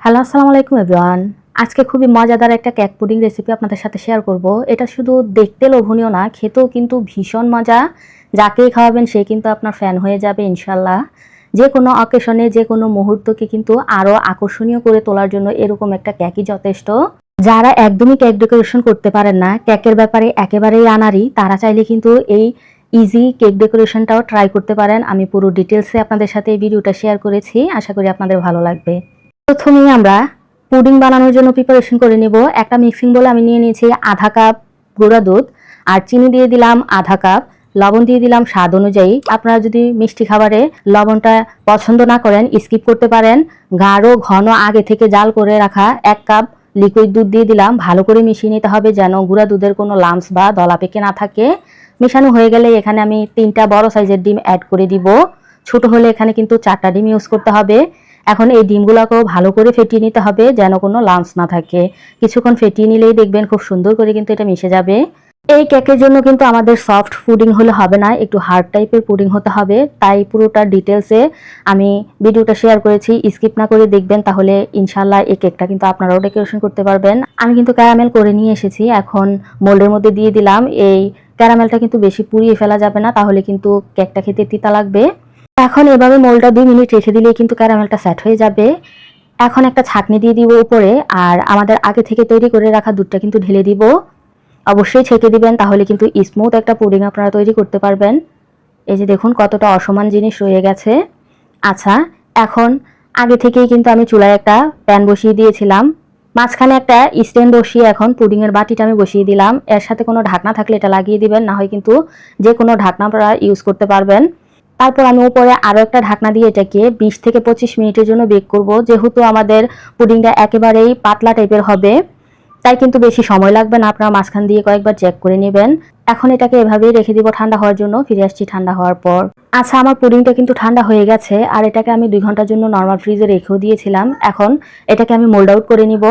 Hello, আসসালামু আলাইকুম everyone. আজকে খুবই মজাদার একটা কেক পুডিং রেসিপি আপনাদের সাথে শেয়ার করব। এটা শুধু দেখতে লোভনীয় না, খেতেও কিন্তু ভীষণ মজা। যাকেই খাওয়াবেন, সে কিন্তু আপনার ফ্যান হয়ে যাবে ইনশাল্লাহ যে কোনো অকেশনে যে কোনো মুহূর্তকে কিন্তু আরও আকর্ষণীয় করে তোলার জন্য এরকম একটা কেকই যথেষ্ট। যারা একদমই কেক ডেকোরেশন করতে পারেন না কেকের ব্যাপারে একেবারেই আনারি তারা চাইলে কিন্তু এই ইজি কেক ডেকোরেশনটাও ট্রাই করতে পারেন। আমি পুরো ডিটেলসে আপনাদের সাথে এই ভিডিওটা শেয়ার করেছি। আশা করি আপনাদের ভালো লাগবে। প্রথমেই আমরা পুডিং বানানোর জন্য প্রিপারেশন করে নেব। একটা মিক্সিং বলে আমি নিয়ে নিয়েছি আধা কাপ গুঁড়া দুধ, আর চিনি দিয়ে দিলাম আধা কাপ লবণ দিয়ে দিলাম স্বাদ অনুযায়ী। আপনারা যদি মিষ্টি খাবারে লবণটা পছন্দ না করেন স্কিপ করতে পারেন। গাঢ়, ঘন, আগে থেকে জাল করে রাখা এক কাপ লিকুইড দুধ দিয়ে দিলাম। ভালো করে মিশিয়ে নিতে হবে যেন গুঁড়া দুধের কোনো লামস বা দলা পেকে না থাকে। মেশানো হয়ে গেলে এখানে আমি তিনটা বড় সাইজের ডিম অ্যাড করে দিব। ছোট হলে এখানে কিন্তু চারটা ডিম ইউজ করতে হবে। এখন এই ডিমগুলোকেও ভালো করে ফেটিয়ে নিতে হবে যেন কোনো লাঞ্চ না থাকে। কিছুক্ষণ ফেটিয়ে নিলেই দেখবেন খুব সুন্দর করে কিন্তু এটা মিশে যাবে। এই কেকের জন্য কিন্তু আমাদের সফট পুডিং হলে হবে না, একটু হার্ড টাইপের পুডিং হতে হবে। তাই পুরোটা ডিটেলসে আমি ভিডিওটা শেয়ার করেছি স্কিপ না করে দেখবেন তাহলে ইনশাল্লাহ এই কেকটা কিন্তু আপনারাও ডেকোরেশন করতে পারবেন। আমি কিন্তু ক্যারামেল করে নিয়ে এসেছি, এখন মোল্ডের মধ্যে দিয়ে দিলাম। এই ক্যারামেলটা কিন্তু বেশি পুড়িয়ে ফেলা যাবে না, তাহলে কিন্তু কেকটা খেতে তিতা লাগবে। এখন এভাবে মোলটা দুই মিনিট রেখে দিলেই কিন্তু ক্যারামেলটা সেট হয়ে যাবে। এখন একটা ছাকনি দিয়ে দিব উপরে আর আমাদের আগে থেকে তৈরি করে রাখা দুধটা কিন্তু ঢেলে দিব। অবশ্যই ছেঁকে দিবেন, তাহলে কিন্তু স্মুথ একটা পুডিং আপনারা তৈরি করতে পারবেন। এই যে দেখুন কতটা অসমান জিনিস রয়ে গেছে। আচ্ছা এখন আগে থেকেই কিন্তু আমি চুলায় একটা প্যান বসিয়ে দিয়েছিলাম। মাঝখানে একটা স্ট্যান্ড বসিয়ে এখন পুডিংয়ের বাটিটা আমি বসিয়ে দিলাম। এর সাথে কোনো ঢাকনা থাকলে এটা লাগিয়ে দিবেন, না হয় কিন্তু যে কোনো ঢাকনা আপনারা ইউজ করতে পারবেন। তারপর আমি উপরে আরও একটা ঢাকনা দিয়ে এটাকে বিশ থেকে পঁচিশ মিনিটের জন্য বেক করব। যেহেতু আমাদের পুডিংটা একেবারেই পাতলা টাইপের হবে, তাই কিন্তু বেশি সময় লাগবে না। আপনারা মাঝখান দিয়ে কয়েকবার চেক করে নেবেন। এখন এটাকে এভাবেই রেখে দিব ঠান্ডা হওয়ার জন্য, ফিরে আসছি ঠান্ডা হওয়ার পর। আচ্ছা আমার পুডিংটা কিন্তু ঠান্ডা হয়ে গেছে, আর এটাকে আমি দুই ঘণ্টার জন্য নর্মাল ফ্রিজে রেখেও দিয়েছিলাম। এখন এটাকে আমি মোল্ড আউট করে নিব।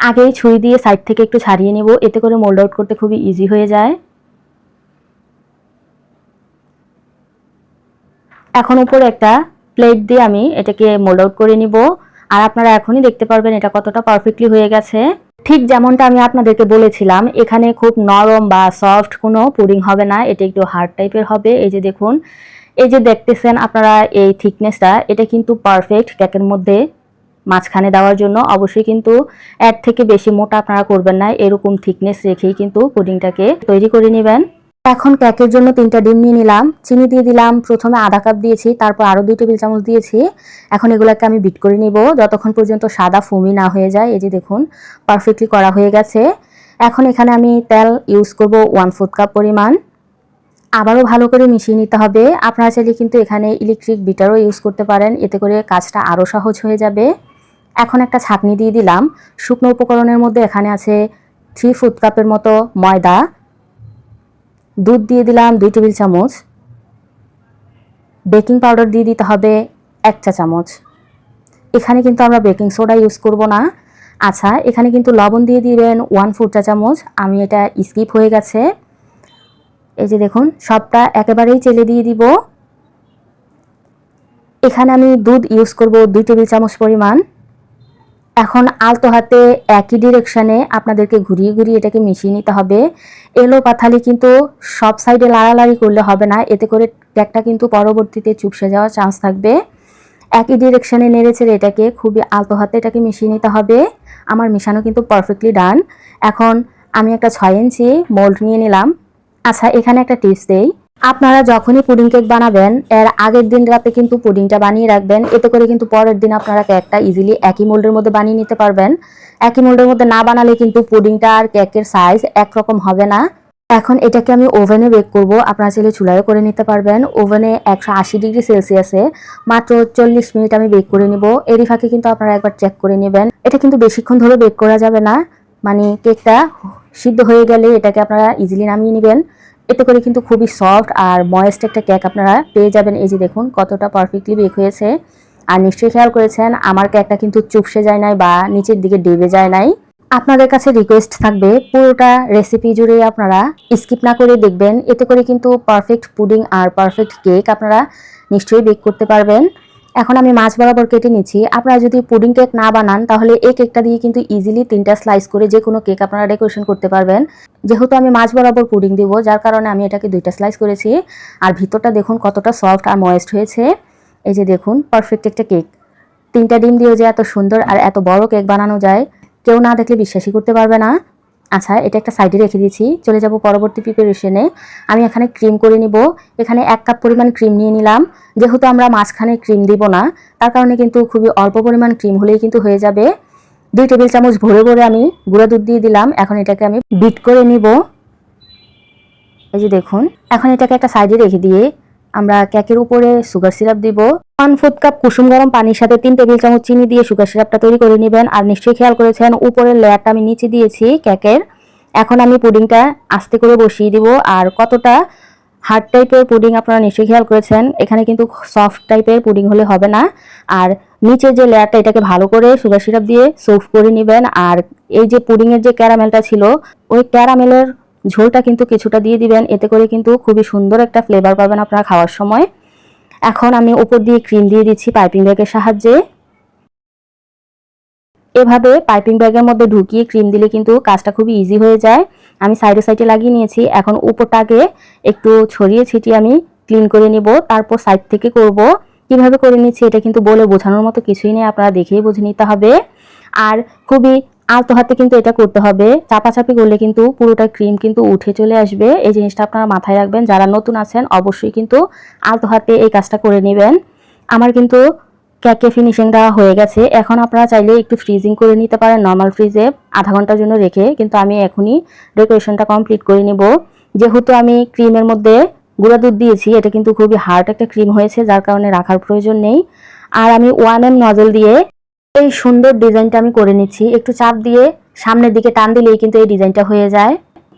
আগেই ছুরি দিয়ে সাইড থেকে একটু ছাড়িয়ে নিব, এতে করে মোল্ড আউট করতে খুবই ইজি হয়ে যায়। এখন উপরে একটা প্লেট দিয়ে আমি এটাকে মোল্ড আউট করে নিব। আর আপনারা এখনই দেখতে পারবেন এটা কতটা পারফেক্টলি হয়ে গেছে। ঠিক যেমনটা আমি আপনাদেরকে বলেছিলাম, এখানে খুব নরম বা সফট কোনো পুডিং হবে না, এটা একটু হার্ড টাইপের হবে। এই যে দেখুন, এই যে দেখতেছেন আপনারা এই থিকনেসটা এটা কিন্তু পারফেক্ট কেকের মধ্যে মাঝখানে দেওয়ার জন্য। অবশ্যই কিন্তু এর থেকে বেশি মোটা আপনারা করবেন না, এরকম থিকনেস রেখেই কিন্তু পুডিংটাকে তৈরি করে নেবেন। এখন কেকের জন্য তিনটা ডিম নিয়ে নিলাম, চিনি দিয়ে দিলাম, প্রথমে আধা কাপ দিয়েছি, তারপর আরও দুই টেবিল চামচ দিয়েছি। এখন এগুলোকে আমি বিট করে নিব, যতক্ষণ পর্যন্ত সাদা ফুমি না হয়ে যায়, এই যে দেখুন পারফেক্টলি করা হয়ে গেছে। এখন এখানে আমি তেল ইউজ করব ওয়ান ফোর্থ কাপ পরিমাণ। আবারও ভালো করে মিশিয়ে নিতে হবে। আপনারা চাইলে কিন্তু এখানে ইলেকট্রিক বিটারও ইউজ করতে পারেন, এতে করে কাজটা আরও সহজ হয়ে যাবে। এখন একটা ছাঁকনি দিয়ে দিলাম। শুকনো উপকরণের মধ্যে এখানে আছে থ্রি ফুট কাপের মতো ময়দা। দুধ দিয়ে দিলাম দুই টেবিল চামচ। বেকিং পাউডার দিয়ে দিতে হবে এক চা চামচ। এখানে কিন্তু আমরা বেকিং সোডা ইউজ করব না। আচ্ছা এখানে কিন্তু লবণ দিয়ে দিবেন ওয়ান ফোর চা চামচ। আমি এটা স্কিপ হয়ে গেছে। এই যে দেখুন, সবটা একেবারেই চেলে দিয়ে দিব। এখানে আমি দুধ ইউজ করব দুই টেবিল চামচ পরিমাণ। এখন আলতো হাতে একই ডিরেকশানে আপনাদেরকে ঘুরিয়ে ঘুরিয়ে এটাকে মিশিয়ে নিতে হবে। এলো পাথালি কিন্তু সব সাইডে লাড়ালাড়ি করলে হবে না, এতে করে কেকটা কিন্তু পরবর্তীতে চুপসে যাওয়ার চান্স থাকবে। একই ডিরেকশনে নেড়েচেড়ে এটাকে খুবই আলতো হাতে এটাকে মিশিয়ে নিতে হবে। আমার মিশানো কিন্তু পারফেক্টলি ডান এখন আমি একটা ছয় ইঞ্চি মোল্ড নিয়ে নিলাম। আচ্ছা এখানে একটা টিপস দেই। আপনারা যখনই পুডিং কেক বানাবেন, এর আগের দিন রাতে কিন্তু পুডিংটা বানিয়ে রাখবেন। এতে করে কিন্তু পরের দিন আপনারা কেকটা ইজিলি একই মোল্ডের মধ্যে বানিয়ে নিতে পারবেন। একই মোল্ডের মধ্যে না বানালে কিন্তু পুডিংটা আর কেকের সাইজ একরকম হবে না। এখন এটাকে আমি ওভেনে বেক করব। আপনারা চাইলে চুলায়ও করে নিতে পারবেন। ওভেনে একশো আশি ডিগ্রি সেলসিয়াসে মাত্র চল্লিশ মিনিট আমি বেক করে নিব। এরই ফাঁকে কিন্তু আপনারা একবার চেক করে নেবেন। এটা কিন্তু বেশিক্ষণ ধরে বেক করা যাবে না। মানে কেকটা সিদ্ধ হয়ে গেলে এটাকে আপনারা ইজিলি নামিয়ে নেবেন। এতে করে কিন্তু খুবই সফট আর ময়েস্ট একটা কেক আপনারা পেয়ে যাবেন। এই যে দেখুন, কতটা পারফেক্টলি বেক হয়েছে। আর নিশ্চয়ই খেয়াল করেছেন, আমার কেকটা কিন্তু চুপসে যায় নাই বা নিচের দিকে ডেবে যায় নাই। আপনাদের কাছে রিকোয়েস্ট থাকবে, পুরোটা রেসিপি জুড়ে আপনারা স্কিপ না করে দেখবেন। এতে করে কিন্তু পারফেক্ট পুডিং আর পারফেক্ট কেক আপনারা নিশ্চয়ই বেক করতে পারবেন। এখন আমি মাছ বরাবর কেটে নিচ্ছি। আপনারা যদি পুডিং কেক না বানান, তাহলে এই কেকটা দিয়ে কিন্তু ইজিলি তিনটা স্লাইস করে যে কোনো কেক আপনারা ডেকোরেশন করতে পারবেন। যেহেতু আমি মাছ বরাবর পুডিং দিব, যার কারণে আমি এটাকে দুইটা স্লাইস করেছি। আর ভিতরটা দেখুন কতটা সফট আর ময়েস্ট হয়েছে। এই যে দেখুন পারফেক্ট একটা কেক তিনটা ডিম দিয়ে যে এত সুন্দর আর এত বড় কেক বানানো যায়, কেউ না দেখলে বিশ্বাসই করতে পারবে না। আচ্ছা এটা একটা সাইডে রেখে দিয়েছি। চলে যাব পরবর্তী প্রিপারেশনে আমি এখানে ক্রিম করে নিব। এখানে এক কাপ পরিমাণ ক্রিম নিয়ে নিলাম। যেহেতু আমরা মাঝখানে ক্রিম দিব না, তার কারণে কিন্তু খুবই অল্প পরিমাণ ক্রিম হলেই কিন্তু হয়ে যাবে। দুই টেবিল চামচ ভরে ভরে আমি গুঁড়া দুধ দিয়ে দিলাম। এখন এটাকে আমি বিট করে নিব। এই যে দেখুন, এখন এটাকে একটা সাইডে রেখে দিয়ে আমরা কেকের উপরে সুগার সিরাপ দিব। ওয়ান ফুট কাপ কুসুম গরম পানির সাথে তিন টেবিল চামচ চিনি দিয়ে সুগার সিরাপটা তৈরি করে নেবেন। আর নিশ্চয়ই খেয়াল করেছেন, উপরের লেয়ারটা আমি নিচে দিয়েছি কেকের এখন আমি পুডিংটা আস্তে করে বসিয়ে দিব। আর কতটা হার্ড টাইপের পুডিং আপনারা নিশ্চয়ই খেয়াল করেছেন, এখানে কিন্তু সফট টাইপের পুডিং হলে হবে না। আর নিচে যে লেয়ারটা, এটাকে ভালো করে সুগার সিরাপ দিয়ে সোফ করে নেবেন। আর এই যে পুডিংয়ের যে ক্যারামেলটা ছিল, ওই ক্যারামেলের ঝোলটা কিন্তু কিছুটা দিয়ে দিবেন। এতে করে কিন্তু খুবই সুন্দর একটা ফ্লেভার পাবেন আপনারা খাওয়ার সময়। এখন আমি উপর দিয়ে ক্রিম দিয়ে দিচ্ছি পাইপিং ব্যাগের সাহায্যে। এভাবে পাইপিং ব্যাগের মধ্যে ঢুকিয়ে ক্রিম দিলে কিন্তু কাজটা খুবই ইজি হয়ে যায়। আমি সাইডে সাইডে লাগিয়ে নিয়েছি। এখন উপরটাকে একটু ছড়িয়ে ছিটিয়ে আমি ক্লিন করে নিব। তারপর সাইড থেকে করব। কীভাবে করে নিচ্ছি এটা কিন্তু বলে বোঝানোর মতো কিছুই নেই। আপনারা দেখেই বুঝে নিতে হবে। আর খুবই আলতো হাতে কিন্তু এটা করতে হবে। চাপাচাপি করলে কিন্তু পুরোটা ক্রিম কিন্তু উঠে চলে আসবে। এই জিনিসটা আপনারা মাথায় রাখবেন। যারা নতুন আছেন, অবশ্যই কিন্তু আলতো হাতে এই কাজটা করে নেবেন। আমার কিন্তু কেকে ফিনিশিং দেওয়া হয়ে গেছে। এখন আপনারা চাইলে একটু ফ্রিজিং করে নিতে পারেন নর্মাল ফ্রিজে আধা ঘণ্টার জন্য রেখে কিন্তু আমি এখনই ডেকোরেশনটা কমপ্লিট করে নিব। যেহেতু আমি ক্রিমের মধ্যে গুঁড়া দুধ দিয়েছি, এটা কিন্তু খুবই হার্ড একটা ক্রিম হয়েছে, যার কারণে রাখার প্রয়োজন নেই। আর আমি ওয়ান এম নজল দিয়ে এই সুন্দর ডিজাইনটা আমি করে নিচ্ছি। একটু চাপ দিয়ে সামনের দিকে টান দিলেই কিন্তু এই ডিজাইনটা হয়ে যায়।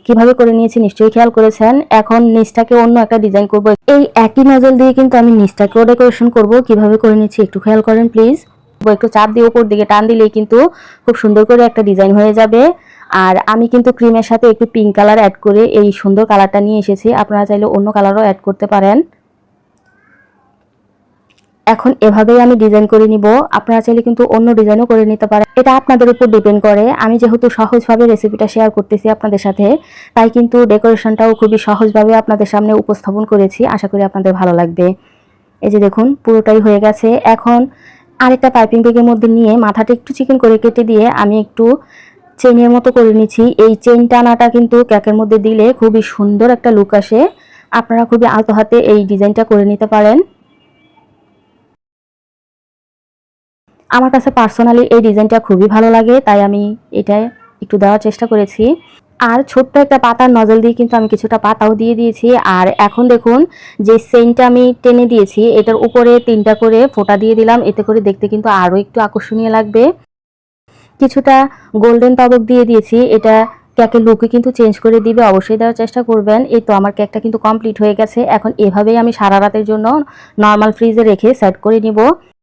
কীভাবে করে নিয়েছি নিশ্চয়ই খেয়াল করেছেন। এখন নিচটাকে অন্য একটা ডিজাইন করব। এই একই নজল দিয়ে কিন্তু আমি নিচটাকেও ডেকোরেশন করব। কীভাবে করে নিচ্ছি একটু খেয়াল করেন প্লিজ একটু চাপ দিয়ে উপর দিকে টান দিলেই কিন্তু খুব সুন্দর করে একটা ডিজাইন হয়ে যাবে। আর আমি কিন্তু ক্রিমের সাথে একটু পিঙ্ক কালার অ্যাড করে এই সুন্দর কালারটা নিয়ে এসেছি। আপনারা চাইলে অন্য কালারও অ্যাড করতে পারেন। এখন এভাবেই আমি ডিজাইন করে নিব। আপনারা চাইলে কিন্তু অন্য ডিজাইনও করে নিতে পারেন। এটা আপনাদের উপর ডিপেন্ড করে। আমি যেহেতু সহজভাবে রেসিপিটা শেয়ার করতেছি আপনাদের সাথে, তাই কিন্তু ডেকোরেশনটাও খুবই সহজভাবে আপনাদের সামনে উপস্থাপন করেছি। আশা করি আপনাদের ভালো লাগবে। এই যে দেখুন, পুরোটাই হয়ে গেছে। এখন আরেকটা পাইপিং ব্যাগের মধ্যে নিয়ে মাথাটা একটু চিকেন করে কেটে দিয়ে আমি একটু চেনের মতো করে নিচ্ছি। এই চেন টানাটা কিন্তু ক্যাকের মধ্যে দিলে খুবই সুন্দর একটা লুক আসে। আপনারা খুবই আলতো হাতে এই ডিজাইনটা করে নিতে পারেন। আমার কাছে পার্সোনালি এই ডিজাইনটা খুবই ভালো লাগে, তাই আমি এটা একটু দেওয়ার চেষ্টা করেছি। আর ছোট্ট একটা পাতার নজল দিয়ে কিন্তু আমি কিছুটা পাতাও দিয়ে দিয়েছি। আর এখন দেখুন, যে সেন্টটা আমি টেনে দিয়েছি, এটার উপরে তিনটা করে ফোঁটা দিয়ে দিলাম, এতে করে দেখতে কিন্তু আরও একটু আকর্ষণীয় লাগবে। কিছুটা গোল্ডেন তবক দিয়ে দিয়েছি, এটা কেকের লুকে কিন্তু চেঞ্জ করে দিবে, অবশ্যই দেওয়ার চেষ্টা করবেন। এই তো আমার ক্যাকটা কিন্তু কমপ্লিট হয়ে গেছে, এখন এভাবেই আমি সারা রাতের জন্য নর্মাল ফ্রিজে রেখে সেট করে নিব।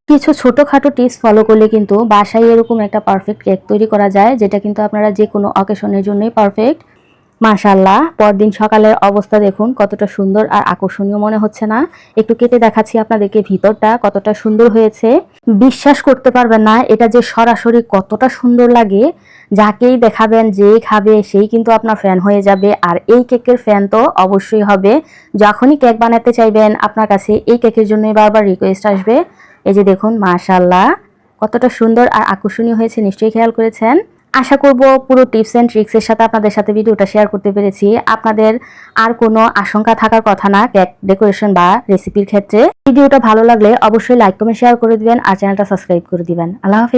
কিছু ছোটোখাটো টিপস ফলো করলে কিন্তু বাসায় এরকম একটা পারফেক্ট কেক তৈরি করা যায়, যেটা কিন্তু আপনারা যে কোনো অকেশনের জন্যই পারফেক্ট মাশাল্লাহ পরদিন সকালের অবস্থা দেখুন কতটা সুন্দর আর আকর্ষণীয় মনে হচ্ছে না। একটু কেটে দেখাচ্ছি আপনাদেরকে ভিতরটা, কতটা সুন্দর হয়েছে। বিশ্বাস করতে পারবেন না, এটা যে সরাসরি কতটা সুন্দর লাগে। যাকেই দেখাবেন, যেই খাবে, সেই কিন্তু আপনার ফ্যান হয়ে যাবে। আর এই কেকের ফ্যান তো অবশ্যই হবে। যখনই কেক বানাতে চাইবেন, আপনার কাছে এই কেকের জন্যই বারবার রিকোয়েস্ট আসবে। এই যে দেখুন মাশাল্লাহ কতটা সুন্দর আর আকর্ষণীয় হয়েছে, নিশ্চয়ই খেয়াল করেছেন। আশা করব পুরো টিপস অ্যান্ড ট্রিক্সের সাথে আপনাদের সাথে ভিডিওটা শেয়ার করতে পেরেছি। আপনাদের আর কোনো আশঙ্কা থাকার কথা না কেক ডেকোরেশন বা রেসিপির ক্ষেত্রে। ভিডিওটা ভালো লাগলে অবশ্যই লাইক, কমেন্ট, শেয়ার করে দিবেন আর চ্যানেলটা সাবস্ক্রাইব করে দিবেন। আল্লাহ হাফিজ।